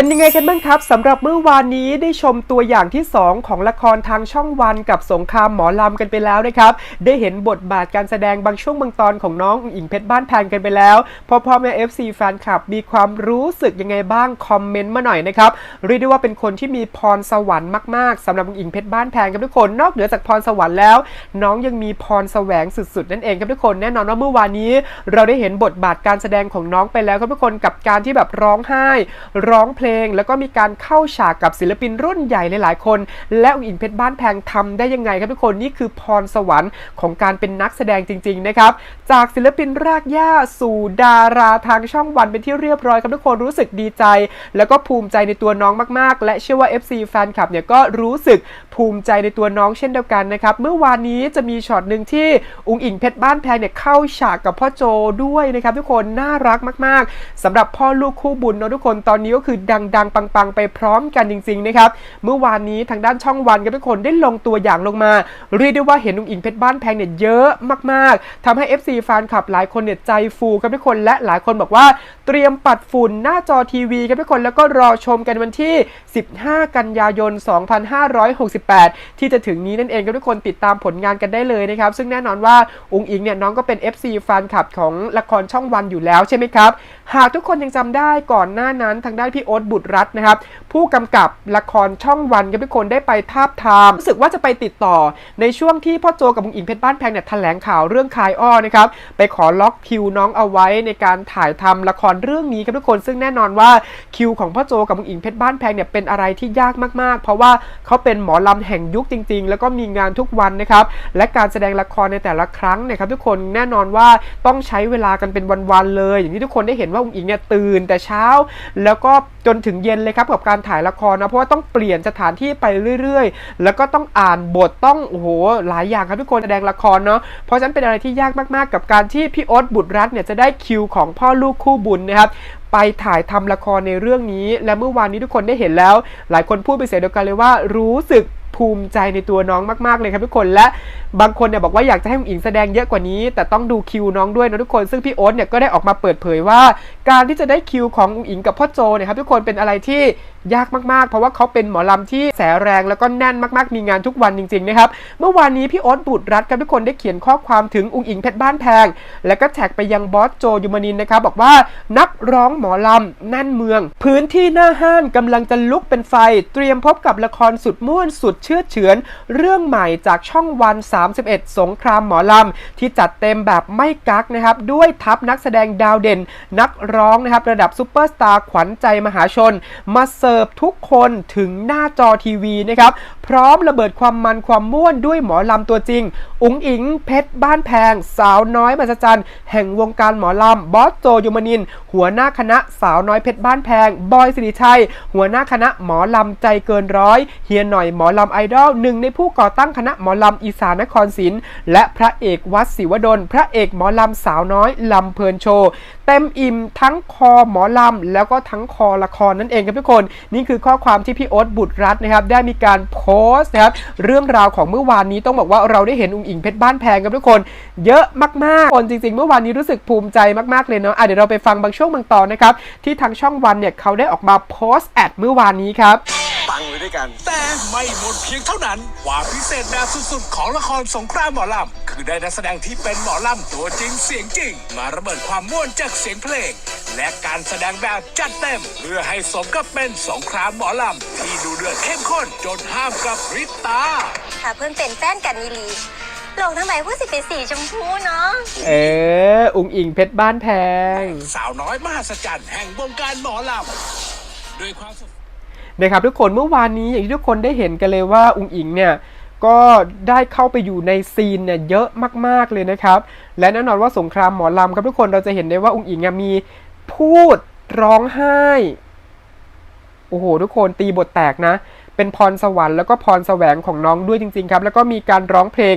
เป็นยังไงกันบ้างครับสำหรับเมื่อวานนี้ได้ชมตัวอย่างที่ 2 ของละครทางช่องวันกับสงครามหมอลำกันไปแล้วนะครับได้เห็นบทบาทการแสดงบางช่วงบางตอนของน้องอิงเพชรบ้านแพงกันไปแล้วพอพ่อแม่ FC แฟนคลับมีความรู้สึกยังไงบ้างคอมเมนต์มาหน่อยนะครับเรียกได้ว่าเป็นคนที่มีพรสวรรค์มากๆสำหรับอิงเพชรบ้านแพงครับทุกคน นอกเหนือจากพรสวรรค์แล้ว น้องยังมีพรแสวงสุดๆนั่นเองครับทุกคนแน่นอนว่าเมื่อวานนี้ เราได้เห็นบทบาทการแสดงของน้องไปแล้วครับทุกคนกับการที่แบบร้องไห้ ร้องเพลงแล้วก็มีการเข้าฉากกับศิลปินรุ่นใหญ่หลายๆคน และอุ๋งอิงเพชรบ้านแพงทำได้ยังไงครับทุกคนนี่คือพรสวรรค์ของการเป็นนักแสดงจริง ๆ นะครับ จากศิลปินรากหญ้าสู่ดาราทางช่องวันเป็นที่เรียบร้อยครับทุกคนรู้สึกดีใจ แล้วก็ภูมิใจในตัวน้องมากๆ และเชื่อว่า FC แฟนคลับเนี่ยก็รู้สึก ภูมิใจในตัวน้องเช่นเดียวกันนะครับ เมื่อวานนี้จะมีช็อตหนึ่งที่อุงอิงเพชรบ้านแพงเนี่ยเข้าฉากกับพ่อโจด้วยนะครับ ทุกคนน่ารักมาก ๆสำหรับพ่อลูกคู่บุญเนาะทุกคนตอนนี้ก็คือดังๆ ปังๆ ไปพร้อมกันจริง ๆ นะครับ เมื่อวานนี้ทางด้านช่องวันกับทุกคนได้ลงตัวอย่างลงมา เรียกได้ว่าเห็นอุงอิงเพชรบ้านแพงเนี่ยเยอะมากๆทำให้ FC แฟนคลับหลายคนเนี่ยใจฟูครับทุกคนและหลายคนบอกว่าเตรียมปัดฝุ่นหน้าจอทีวีครับทุกคนแล้วก็รอชมกันวันที่ 15 กันยายน 2568ที่จะถึงนี้นั่นเองครับทุกคนติดตามผลงานกันได้เลยนะครับ ซึ่งแน่นอนว่าองค์อิงเนี่ยน้องก็เป็น FC แฟนคลับของละครช่องวันอยู่แล้วใช่ไหมครับ หากทุกคนยังจำได้ก่อนหน้านั้นทางด้านพี่โอ๊ตบุตรรัตน์นะครับ ผู้กำกับละครช่องวันครับทุกคนได้ไปทาบทาม รู้สึกว่าจะไปติดต่อในช่วงที่พ่อโจกับบุงอิงเพชรบ้านแพงเนี่ยแถลงข่าวเรื่องคายอ้อนะครับไปขอล็อกคิวน้องเอาไว้ในการถ่ายทำละครเรื่องนี้ครับทุกคน ซึ่งแน่นอนว่าคิวของพ่อโจกับบุงอิงเพชรบ้านแพงเนี่ยเป็นอะไรที่ยากมากๆ เพราะว่าเขาเป็นหมอลำแห่งยุคจริง ๆ แล้วก็มีงานทุกวันนะครับและการแสดงละครในแต่ละครั้งเนี่ยครับทุกคนแน่นอนว่าต้องใช้เวลากันเป็นวันๆเลย อย่างที่ทุกคนได้เห็นว่าอุงอิงเนี่ยตื่นแต่เช้า แล้วก็จนถึงเย็นเลยครับกับการถ่ายละครนะเพราะว่าต้องเปลี่ยนสถานที่ไปเรื่อยๆ แล้วก็ต้องอ่านบทต้องโอ้โหหลายอย่างครับทุกคนแสดงละครเนาะเพราะฉะนั้นเป็นอะไรที่ยากมากๆ กับการที่พี่โอ๊ตบุตรรัตน์เนี่ยจะได้คิวของพ่อลูกคู่บุญนะครับไปถ่ายทำละครในเรื่องนี้ และเมื่อวานนี้ทุกคนได้เห็นแล้ว หลายคนพูดไปเสียเดียวกันเลยว่ารู้สึก ภูมิใจในตัวน้องมากๆเลยครับทุกคนและบางคนเนี่ยบอกว่าอยากจะให้คุณอิงแสดงเยอะกว่านี้ แต่ต้องดูคิวน้องด้วยนะทุกคน ซึ่งพี่โอ๊ตเนี่ยก็ได้ออกมาเปิดเผยว่า การที่จะได้คิวของคุณอิงกับพ่อโจเนี่ยครับทุกคนเป็นอะไรที่ยากมากๆ เพราะว่าเขาเป็นหมอลำที่แสแรงแล้วก็แน่นมากๆ มีงานทุกวันจริงๆนะครับ เมื่อวานนี้พี่โอ๊ตบุตรรัตน์ครับทุกคนได้เขียนข้อความถึงอุงอิงเพชรบ้านแพง แล้วก็แท็กไปยังบอสโจยูมานินนะครับบอกว่านักร้องหมอลำแน่นเมือง พื้นที่หน้าห้างกำลังจะลุกเป็นไฟ เตรียมพบกับละครสุดม่วนสุดเชื่อเฉือน เรื่องใหม่จากช่องวัน 31 สงครามหมอลำที่จัดเต็มแบบไม่กักนะครับด้วยทัพนักแสดงดาวเด่น นักร้องนะครับระดับซูเปอร์สตาร์ขวัญใจมหาชนมาเสร์ฟทุกคนถึงหน้าจอทีวีนะครับ พร้อมระเบิดความมันความม่วนด้วยหมอลำตัวจริง อุ๋งอิง เพชรบ้านแพง สาวน้อยมหัศจรรย์ แห่งวงการหมอลำ บอสโจยูมานิน หัวหน้าคณะสาวน้อยเพชรบ้านแพง บอยสิริชัย หัวหน้าคณะหมอลำใจเกินร้อย เฮียหน่อยหมอลำไอดอลหนึ่งในผู้ก่อตั้งคณะหมอลำอีสานนครศรีและพระเอกวัดศิวดล พระเอกหมอลำสาวน้อยลำเพลินโชว์เต็มอิ่มทั้งคอหมอลำแล้วก็ทั้งคอละครนั่นเองครับทุกคน นี่คือข้อความที่พี่โอ๊ตบุตรรัตน์นะครับได้มีการโพสต์นะครับเรื่องราวของเมื่อวานนี้ต้องบอกว่าเราได้เห็นอุ๋งอิงเพชรบ้านแพงครับทุกคน เยอะมากๆคนจริงๆ เมื่อวานนี้รู้สึกภูมิใจมากๆเลยเนาะะเดี๋ยวเราไปฟังบางช่วงบางตอนนะครับที่ทางช่องวันเนี่ยเขาได้ออกมาโพสต์แอดเมื่อวานนี้ครับปังไว้ด้วยกัน แต่ไม่หมดเพียงเท่านั้น ความพิเศษแบบสุดๆ ของละครสงครามหมอลำ คือได้นักแสดงที่เป็นหมอลำตัวจริงเสียงจริง มาระเบิดความม่วนจากเสียงเพลง และการแสดงแบบจัดเต็ม เพื่อให้สมกับเป็นสงครามหมอลำ ที่ดูเดือดเข้มข้นจนห้ามกับพริบตา ถ้าเพื่อนเป็นแฟนกันอีหลีลงทำไมผู้สิเป็นสีชมพูเนาะ เออ อุ๋งอิงเพชรบ้านแพง สาวน้อยมหัศจรรย์แห่งวงการหมอลำด้วยความสดนะครับทุกคนเมื่อวานนี้อย่างที่ทุกคนได้เห็นกันเลยว่าอุงอิงเนี่ยก็ได้เข้าไปอยู่ในซีนเนี่ยเยอะมากๆเลยนะครับ และแน่นอนว่าสงครามหมอลำครับทุกคนเราจะเห็นได้ว่าอุงอิงอะมี พูดร้องไห้ โอ้โห ทุกคนตีบทแตกนะ เป็นพรสวรรค์แล้วก็พรแสวงของน้องด้วยจริง ๆ ครับ แล้วก็มีการร้องเพลง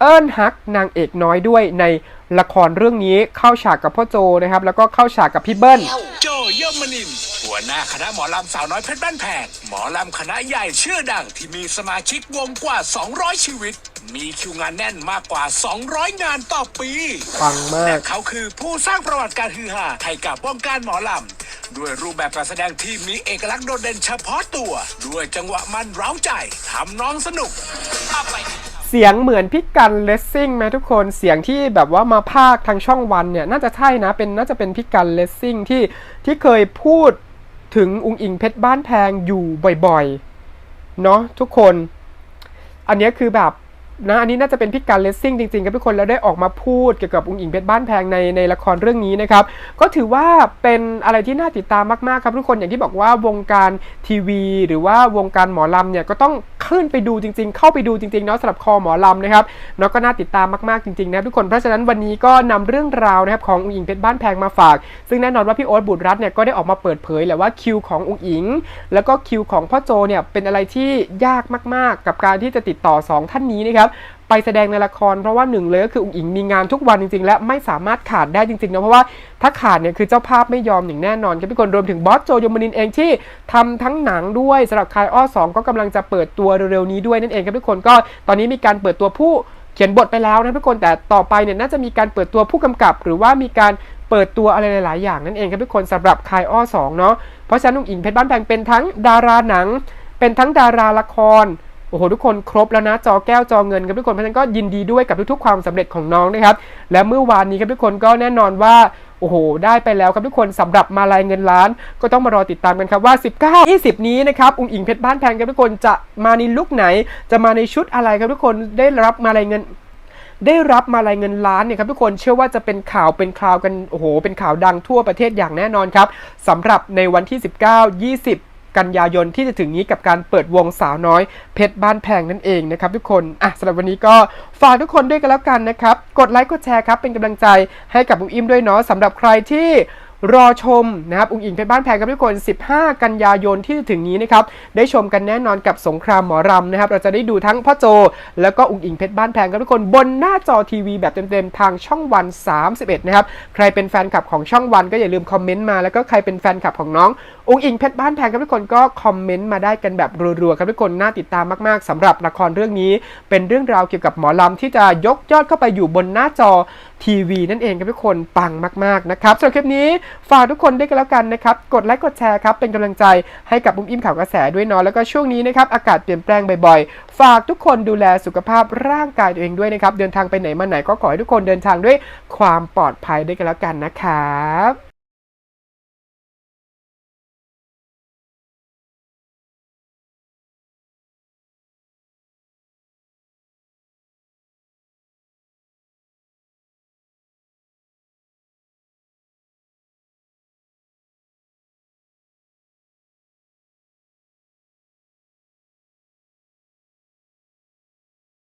เอิ้นฮักนางเอกน้อยด้วยในละครเรื่องนี้เข้าฉากกับพ่อโจนะครับ แล้วก็เข้าฉากกับพี่เบิ้ล มนินทร์หัวหน้าคณะหมอลำสาวน้อยเพชรบ้านแพงหมอลำคณะใหญ่ชื่อดังที่มีสมาชิกวงกว่า 200 ชีวิต มีคิวงานแน่นมากกว่า 200 งานต่อปีปังมาและกเขาคือผู้สร้างประวัติการฮือฮาให้กับวงการหมอลำด้วยรูปแบบการแสดงที่มีเอกลักษณ์โดดเด่นเฉพาะตัว ด้วยจังหวะมันเร้าใจทำน้องสนุกภาพไป เสียงเหมือนพี่กันเลสซิ่งไหมทุกคนเสียงที่แบบว่ามาภาคทางช่องวันเนี่ยน่าจะใช่นะเป็นน่าจะเป็นพี่กันเลสซิ่งที่ที่เคยพูดถึงอุงอิงเพชรบ้านแพงอยู่บ่อยๆเนาะทุกคน อันนี้คือแบบ นะอันนี้น่าจะเป็นพี่การเลสซิ่งจริงๆครับทุกคนแล้วได้ออกมาพูดเกี่ยวกับอุงอิงเพชรบ้านแพงในในละครเรื่องนี้นะครับก็ถือว่าเป็นอะไรที่น่าติดตามมากๆครับทุกคนอย่างที่บอกว่าวงการทีวี หรือว่าวงการหมอลำเนี่ยก็ต้องขึ้นไปดูจริง ๆ เข้าไปดูจริงๆเนาะสำหรับคอหมอลำนะครับเนาะก็น่าติดตามมากๆจริงๆนะทุกคนเพราะฉะนั้นวันนี้ก็นำเรื่องราวนะครับของอุงอิงเพชรบ้านแพงมาฝาก ซึ่งแน่นอนว่าพี่โอ๊ตบุตรรัตน์เนี่ยก็ได้ออกมาเปิดเผยแหละว่าคิวของอุงอิง แล้วก็คิวของพ่อโจเนี่ยเป็นอะไรที่ยากมากๆ กับการที่จะติดต่อสองท่านนี้นะครับไปแสดงในละคร เพราะว่าหนึ่งเลยก็คืออุ๋งอิงมีงานทุกวันจริงๆ และไม่สามารถขาดได้จริงๆนะเพราะว่าถ้าขาดเนี่ยคือเจ้าภาพไม่ยอมอย่างแน่นอนครับพี่คนรวมถึงบอสโจยมนินเองที่ทำทั้งหนังด้วยสำหรับคายอ้อสองก็กำลังจะเปิดตัวเร็วๆนี้ด้วยนั่นเองครับทุกคนก็ตอนนี้มีการเปิดตัวผู้เขียนบทไปแล้วนะทุกคนแต่ต่อไปเนี่ยน่าจะมีการเปิดตัวผู้กำกับ หรือว่ามีการเปิดตัวอะไรหลาย ๆ อย่างนั่นเองครับทุกคนสำหรับคายอ้อสองเนาะเพราะฉะนั้นอุ๋งอิงเพชรบ้านแพงเป็นทั้งดาราหนัง เป็นทั้งดาราละคร โอ้โหทุกคนครบแล้วนะจอแก้วจอเงินครับทุกคนเพราะฉะนั้นก็ยินดีด้วยกับทุกๆ ความสำเร็จของน้องนะครับและเมื่อวานนี้ครับทุกคนก็แน่นอนว่าโอ้โห ได้ไปแล้วครับทุกคนสำหรับมาลายเงินล้าน ก็ต้องมารอติดตามกันครับว่า 19 20 นี้นะครับ อุงอิงเพชรบ้านแพงครับทุกคนจะมาในลุคไหน จะมาในชุดอะไรครับทุกคนได้รับมาลายเงินได้รับมาลายเงินล้านเนี่ยครับทุกคนเชื่อว่าจะเป็นข่าวเป็นคราวกันโอ้โหเป็นข่าวดังทั่วประเทศอย่างแน่นอนครับสำหรับในวันที่ 19 20 กันยายนที่จะถึงนี้กับการเปิดวงสาวน้อยเพชรบ้านแพงนั่นเองนะครับทุกคนอะสำหรับวันนี้ก็ฝากทุกคนด้วยกันแล้วกันนะครับ กดไลค์กดแชร์ครับเป็นกำลังใจให้กับบุ้งอิมด้วยเนาะสำหรับใครที่ รอชมนะครับอุงอิงเพชรบ้านแพงกับทุกคน 15 กันยายนที่ถึงนี้นะครับได้ชมกันแน่นอนกับสงครามหมอรำนะครับเราจะได้ดูทั้งพ่อโจ แล้วก็อุงอิงเพชรบ้านแพงกับทุกคนบนหน้าจอทีวีแบบเต็มๆทางช่องวัน 31 นะครับใครเป็นแฟนคลับของช่องวันก็อย่าลืมคอมเมนต์มาแล้วก็ใครเป็นแฟนคลับของน้องอุงอิงเพชรบ้านแพงกับทุกคนก็คอมเมนต์มาได้กันแบบรัวๆครับทุกคนน่าติดตามมากๆสำหรับละครเรื่องนี้ เป็นเรื่องราวเกี่ยวกับหมอลำที่จะยกยอดเข้าไปอยู่บนหน้าจอทีวีนั่นเองครับทุกคนปังมากๆนะครับสำหรับคลิปนี้ฝากทุกคนด้วยกันแล้วกันนะครับ กดไลค์กดแชร์ครับ เป็นกำลังใจให้กับบุ้มอิ่มข่าวกระแสด้วยเนาะแล้วก็ช่วงนี้นะครับ อากาศเปลี่ยนแปลงบ่อยๆ ฝากทุกคนดูแลสุขภาพร่างกายตัวเองด้วยนะครับ เดินทางไปไหนมาไหนก็ขอให้ทุกคนเดินทางด้วยความปลอดภัยด้วยกันแล้วกันนะครับ